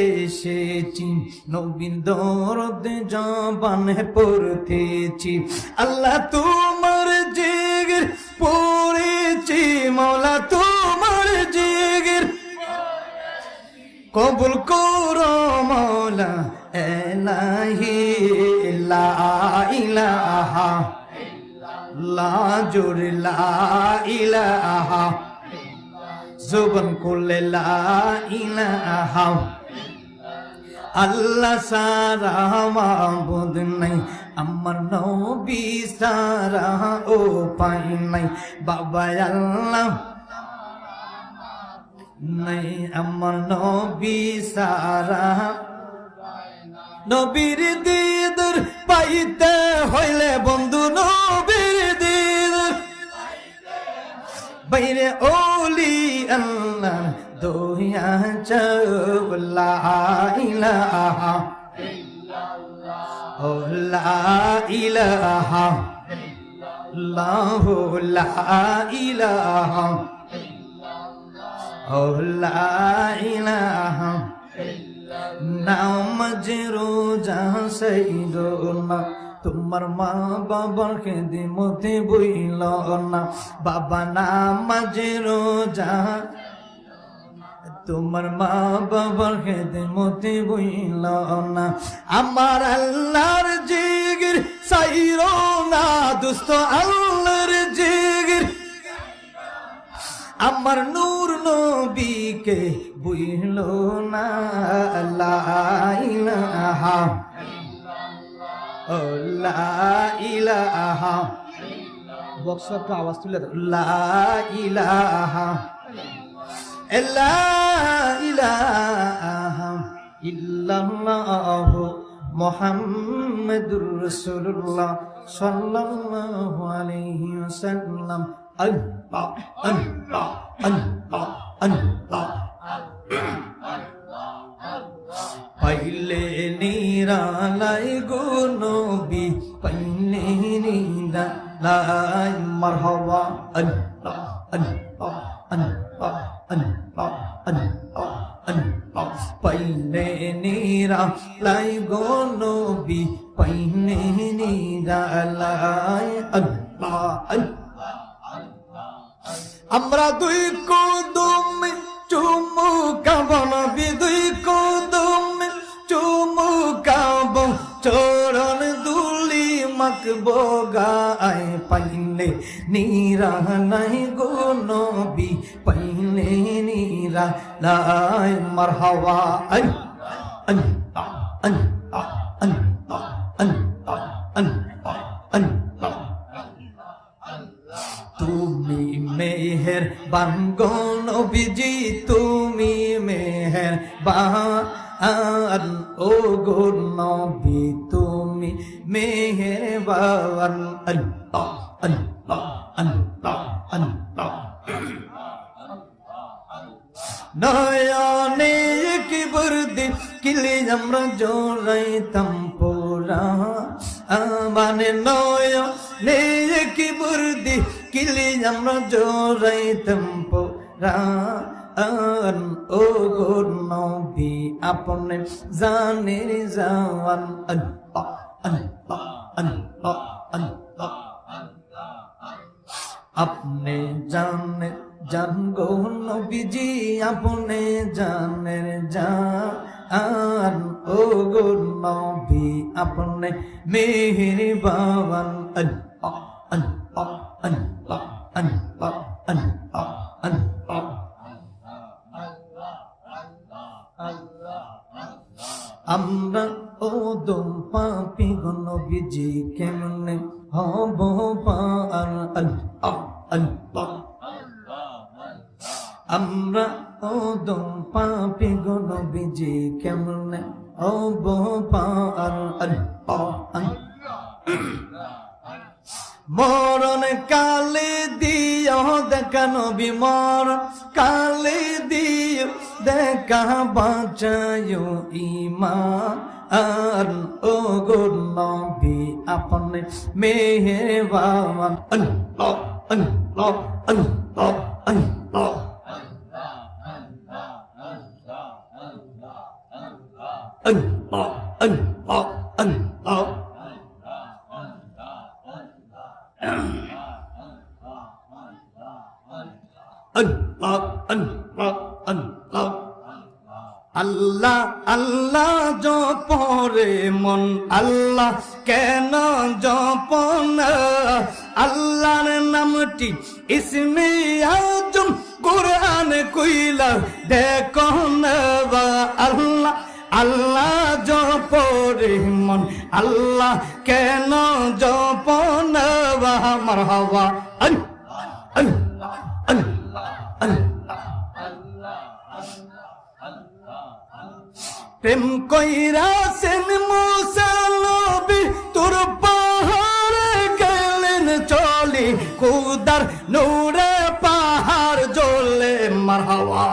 এসেছি। নবীন দরদে জবানে পড়তেছি। আল্লাহ তোমার জিগির পড়েছি মৌলা তোমার জিগির কবুল করো মৌলা এলাহি ইলাহা, লা জোর, লা ইলাহা। জোবন ইলাহা। আল্লাহ সারা মাবুদ নাই, আমার নবী সারা ও পাই নাই। বাবা আল্লাহ নাই, আমার নবী সারা নবীর দিদর পাইতে হইলে বন্ধু নবীর দিদর। বাইরে ওলি আল্লাহ দোয়া চবলা ইলাহা ও লা ইলাহা লাহু লা ইলাহা ও লা ইলাহা নামাজ রোজা না তোমার মা বাবার খেদে মতে বইল না বাবা নামাজ রোজা তোমার মা বাবার খেদে মতে বইল না। আমার আল্লাহর জিগির সাইরো না, দুস্ত আল্লাহর জিগির আমার নূর নবীকে বুঝল না, লা ইলাহা ও লা বক্স আওয়াজ তুলে দাও লা ইলাহা লা ইলাহা। ইল্লাল্লাহু মুহাম্মাদুর রাসূলুল্লাহ সাল্লাল্লাহু আলাইহি ওয়াসাল্লাম। আল্লাহ আল্লাহ আল্লাহ আল্লাহ। পাইলে নিরালাই গো নবী, পাইলে নিরালাই, মারহাবা। আল্লাহ আল্লাহ আল্লাহ আল্লাহ আল্লাহ পাইলে নিরালাই গো নবী পাইলে নিরালাই আল্লাহ আল্লাহ আমরা দুই কদম মাকব গায় পাইলে নীরা নাই গো নবী পাইলে নীরা লাই মারহাওয়া আন আন আন আন আন আন আন তুমি মেহের বানগো নবীজি তুমি মেহের বান ও গো নবী তুমি মেহের বান আল্লাহ আল্লাহ আল্লাহ আল্লাহ। নয়নে কি বর্দি কিলে আমরা জোরাইতাম পোরা মানে নয় নে কি বর্দি কিলে আমরা জোরাইতাম পোরা আন ও গো নবী, আপনে জানের জাওয়ান আল্লাহ আল্লাহ আল্লাহ আপনি জানে জান গো নবীজি আপনি জানের জান। ও গো নবী আপনি মেহের বাবান আমরা ও দম পাপি গনবিজি কেমনে হব পার আল্লাহ আল্লাহ মরণ কালে দিও দেখা নবী মরণ কালে দিও দেখা বাঁচায় ইমান। আর ও গো নবী, আপনি মেহেরবান। আল্লাহ আল্লাহ আল্লাহ আল্লাহ। আল্লাহ আল্লাহ আল্লাহ আল্লাহ আল্লাহ আল্লাহ আল্লাহ আল্লাহ জপরে মন আল্লাহ কেন জপন আল্লাহর নামটি ইসমে আজম কোরআন কইলা দেখো আল্লাহ। আল্লাহ জপরে মন আল্লাহ কেন আল্লাহ আল্লাহ আল্লাহ। প্রেম কইরা সেন মুসালবি তোর পাহাড়ে গেলেন চলি, কুদার নূরে পাহাড় জ্বলে মারহাওয়া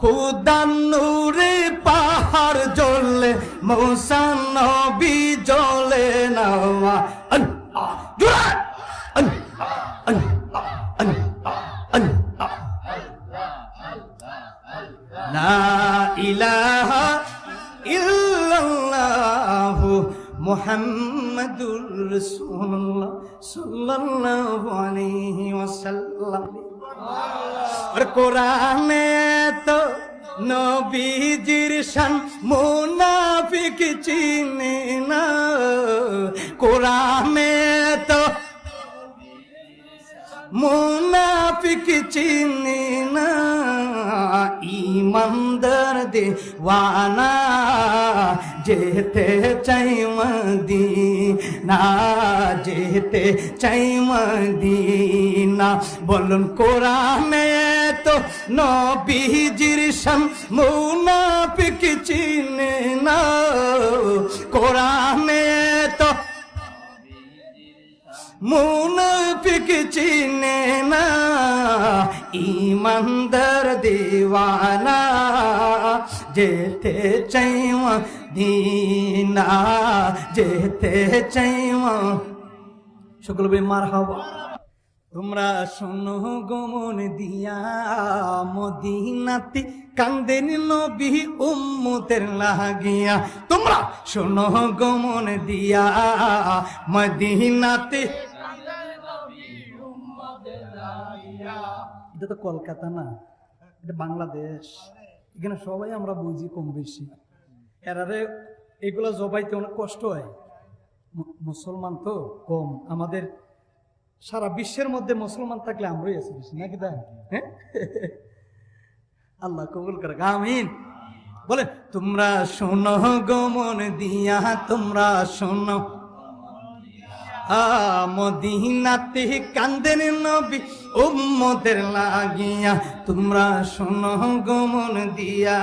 খুদান নূরে পাহাড় জ্বললে মৌসান নবী জ্বলে নামা ইলাহা ইল্লাল্লাহু মুহাম্মাদুর রাসূলুল্লাহ কোরআনে নবীজির শান মুনাফিক চিনি না। কোরআনে তো মুনাফিক চিনি না। ইমানদার দেওয়ানা যেতে চাই মদিনা, যেতে চাই মদিনা। বলুন কোরআনে তো নবীজির শান, মুনাফিক চিনে না কোরআনে তো মুনাফিক চিনে না ইমানদার দিওয়ানা, যেতে চাইওয়া দিনা যেতে চাইওয়া সকল বেমার হওয়া তোমরা শোনো গমন দিয়া, মদিনাতে কান্দেন নবী উম্মতের লাগিয়া। তোমরা শোনো গমন দিয়া, মদিনাতে এটা তো কলকাতা না, এটা বাংলাদেশ। এখানে সবাই আমরা বুঝি কম বেশি। এরারে এগুলা জবাইতে অনেক কষ্ট হয়। মুসলমান তো কম। আমাদের সারা বিশ্বের মধ্যে মুসলমান থাকলে আমরাই আছি বেশি, নাকি তাই? হ্যাঁ? আল্লাহ কবুল করে গামিন বলে তোমরা শোনো গমন দিয়া, তোমরা শোনো মদিনাতে কান্দেন নবী উম্মতের লাগিয়া। তোমরা শোনো গমন দিয়া,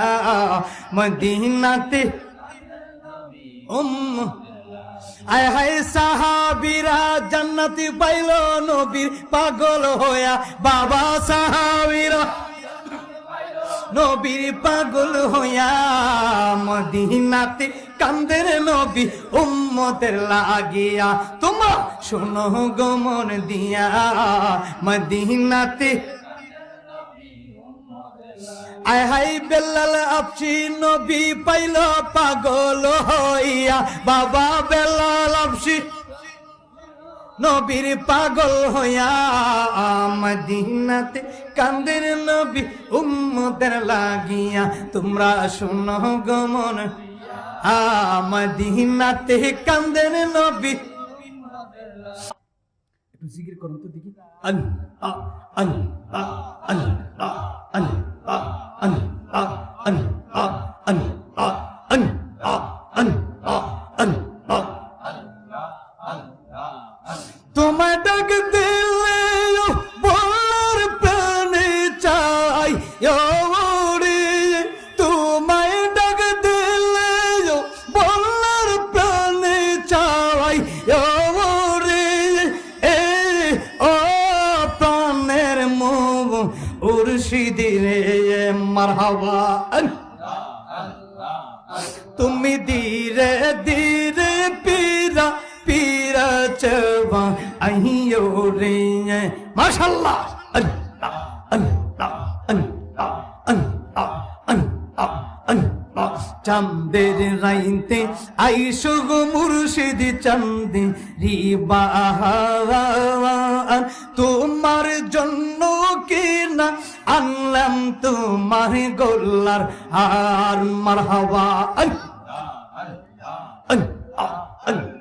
মদিনাতে উম্ম। আয় হায় সাহাবিরা, জান্নাতি পাইল নবীর পাগল হইয়া। বাবা সাহাবিরা নবীর পাগল হইয়া মদিনাতে কান্দের নবী উম্মতের লাগিয়া। তোমা শোনো গমন দিয়া, মদিনাতে আয় হাই বেল্লাল আপসি নবী পাইল পাগল হইয়া। বাবা বেল্লাল আপসি নবীর পাগল হইয়া মদিনাতে কান্দের নবী উম্মতের লাগিয়া। তোমরা শুনো গমন আমদিনাতে মদিনাতে কান্দের নবী। একটু জিকির করুন তো দেখি। আল্লাহ আল্লাহ মারহাবা। তুমি ধীরে ধীরে পীরা পীরা চবা আহিও রে। মাশাল্লাহ। চাঁদের রাইতে আইসো গো মুর্শিদ চাঁদে। রিবাহার তোমার জন্য কি না? আনলাম তোমার গোল্লার আর মারহাবা। আল্লাহ আল্লাহ আল্লাহ।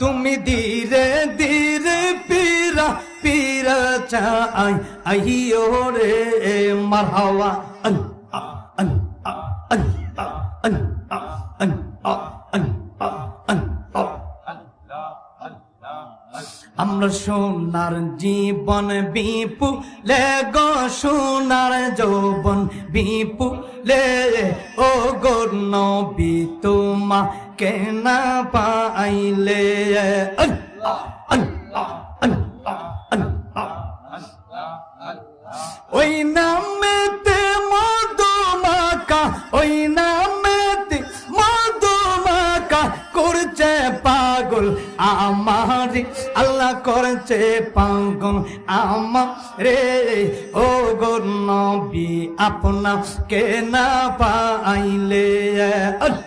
তুমি ধীরে ধীরে পীরা পীরা চাই। আহিও রে মারহাওয়া আল্লাহ আল্লাহ আল্লাহ আল্লাহ আল্লাহ আল্লাহ আল্লাহ আমরা সোনার জীবন বিপু লে গো, সোনার যৌবন বিপু লে। ও গো নবী তোমা পাইলে আল্লাহ আল্লাহ আল্লাহ ওই নামেতে মধুমাকা ওই নামেতে মধুমাকা করছে পাগল। আমার আল্লাহ করছে পাগল। আমার রে ও নবী, আপনা কে না পাইলে? আল্লাহ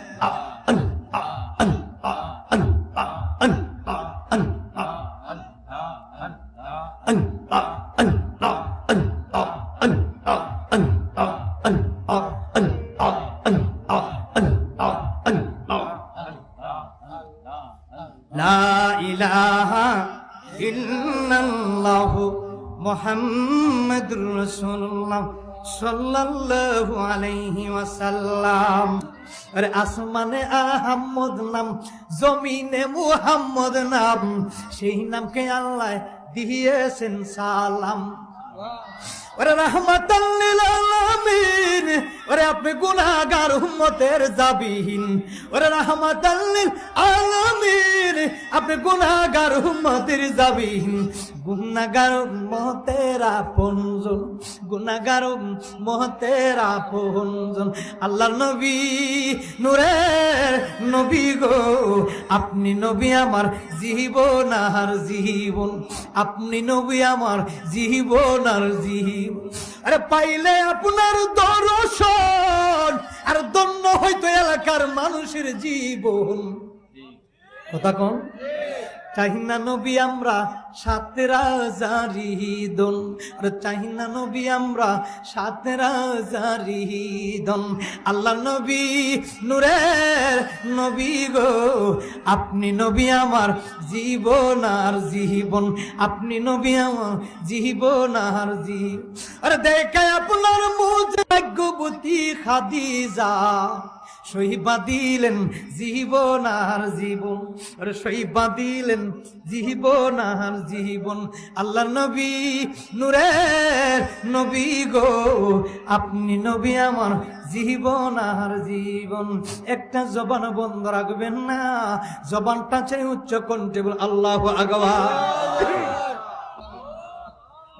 আরে আসমানে আহম্মদ নাম, জমিনে মুহাম্মদ নাম, সেই নামকে আল্লাহ দিয়েছেন সালাম। ওরে রহমাতাল্লিল ওরে আপনি গুনাহগার উম্মতের জাবিহীন। ওরে রহমাতাল্লিল আলামিন, আপনি গুনাহগার উম্মতের জাবিহীন। গুনাহগার উম্মতের আপনজন গুনাহগার উম্মতের আপনজন আল্লাহর নবী নূরের নবী গো আপনি নবী আমার জীবন আর জীবন আপনি নবী আমার জীবন আর জীবন। আরে পাইলে আপনার দর্শন আর দন্য হয়তো এলাকার মানুষের জীবন। কথা কন চাহিনা নবী আমরা সাতেরা জারিদন আরে চাহিনা নবী আমরা সাতেরা জারিদন আল্লাহ নবী, নূরের নবী গো, আপনি নবী আমার জীবন আর জীবন। আপনি নবী আমার জীবন আর জীব আরে দেখে আপনার মুখ, ভাগ্যবতী খাদিজা। সহিবা দিলেন জীবন আর জীবন। আরে সহিবা দিলেন জীবন আর জীবন। আল্লাহ নবী, নূরের নবী গো, আপনি নবী আমার জীবন আর জীবন। একটা জবান বন্ধ রাখবেন না, জবানটা চাই উচ্চ কণ্ঠে বল, আল্লাহ আগবা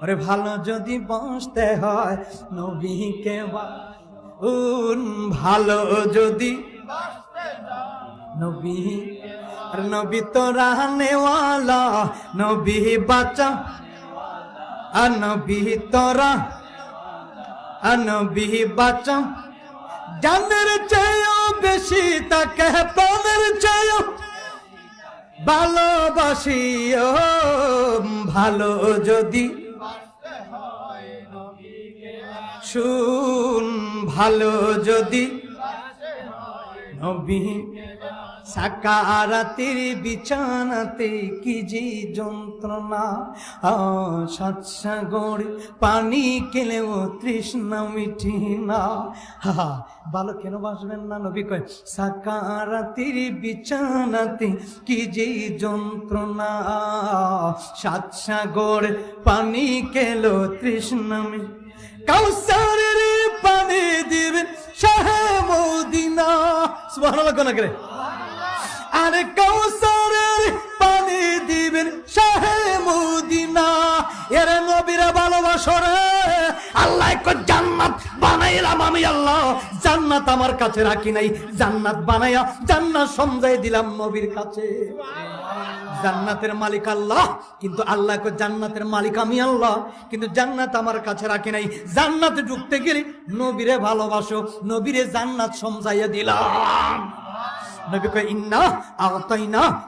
আরে ভালো যদি বাঁচতে হয়, নবীকে উন ভালো যদি নবী, আর নবী তো রাহনেওয়ালা নবী বাঁচা, আর নবী তোরা আর নবী বাঁচা। জানের চেয়েও বেশি তাকে প্রাণের চেয়েও ভালোবাসিও ভালো যদি। শুন ভালো যদি নবী সাকারাতের বিছানাতে কি যে যন্ত্রণা সাত সাগর পানি কেলেও তৃষ্ণা মিঠি না। হা ভালো কেন বাসবেন না নবী? কয়, সাকারাতের বিছানাতে কি যে যন্ত্রণা সাত সাগর পানি কেলো তৃষ্ণা মিঠি কাউসারের পানি দিবেন শাহে সুবহানাল্লাহ কোন করে? আরে কাউসারের পানি দিবেন শাহে এর নবীরা ভালোবাসরে আল্লাহ কো জান্নাত বানাইলাম আমি, আল্লাহ। জান্নাত আমার কাছে রাখি নাই। জান্নাত বানাইয়া জান্নাত সমজাই দিলাম নবীর কাছে। জান্নাতের মালিক আল্লাহ, কিন্তু আল্লাহ জান্নাতের মালিক আমি আল্লাহ, কিন্তু জান্নাত আমার কাছে রাখি নাই। জান্নাত ঢুকতে গেলে নবীরে ভালোবাসো, নবীরে জান্নাত সমজাইয়া দিলাম। নবী কয়, ইন্না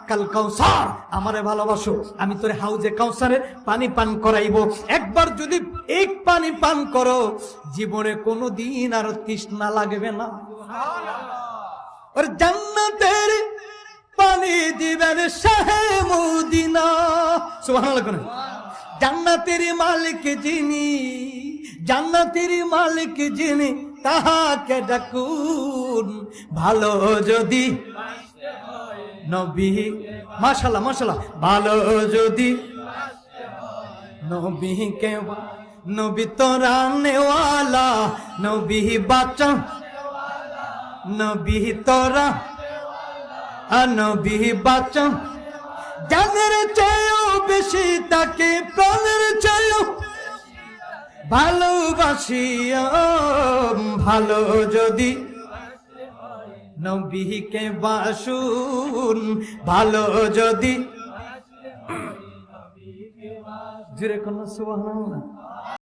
কাল কাউসার। আমারে ভালোবাসো, আমি তোরে হাউজে কাউসারে পানি পান করাইবো। একবার যদি এক পানি পান করো, জীবনে কোনো দিন আর তৃষ্ণা লাগবে না। ওর জান্নাতের পানি দিবেন শাহে মদিনা। সুবহানাল্লাহ কোন জান্নাতের মালিক যিনি, জান্নাতের মালিক যিনি তাহাকে ডাকুন ভালো যদি। নবী মাশাল্লাহ মাশাল্লাহ ভালো যদি। নবী কে নবী তোরা নেওয়ালা নবী বাচ্চা। নবী তোরা নবী বাচ্চা। জানের চেয়েও বেশি তাকে প্রাণের চেয়েও ভালোবাসি ভালো যদি নবীকে বাসুন ভালো যদি জুড়ে কোন সুবহানাল্লাহ।